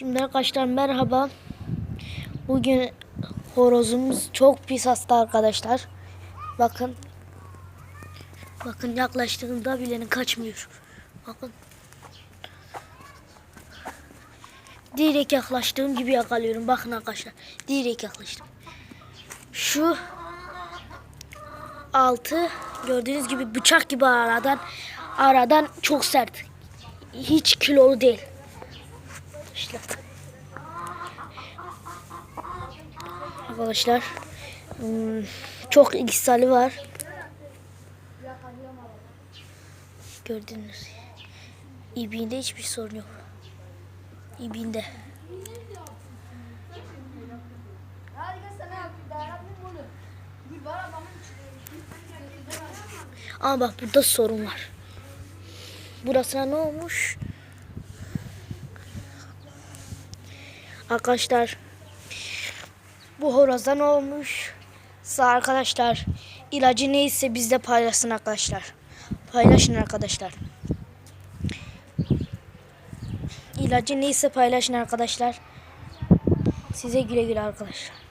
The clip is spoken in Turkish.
Şimdi arkadaşlar merhaba. Bugün horozumuz çok pis hasta arkadaşlar. Bakın. Bakın yaklaştığında bile kaçmıyor. Bakın. Direkt yaklaştığım gibi yakalıyorum. Bakın arkadaşlar. Direkt yaklaştım. Şu altı gördüğünüz gibi bıçak gibi aradan aradan çok sert. Hiç kilolu değil. İşte. Arkadaşlar hmm, çok iksali var. Gördünüz. İbinde hiçbir sorun yok. İbinde. Ama bak burada sorun var. Burasına ne olmuş? Arkadaşlar bu horoza ne olmuş? Arkadaşlar ilacı neyse bizde paylaşsın arkadaşlar. Paylaşın arkadaşlar. İlacı neyse paylaşın arkadaşlar. Size güle güle arkadaşlar.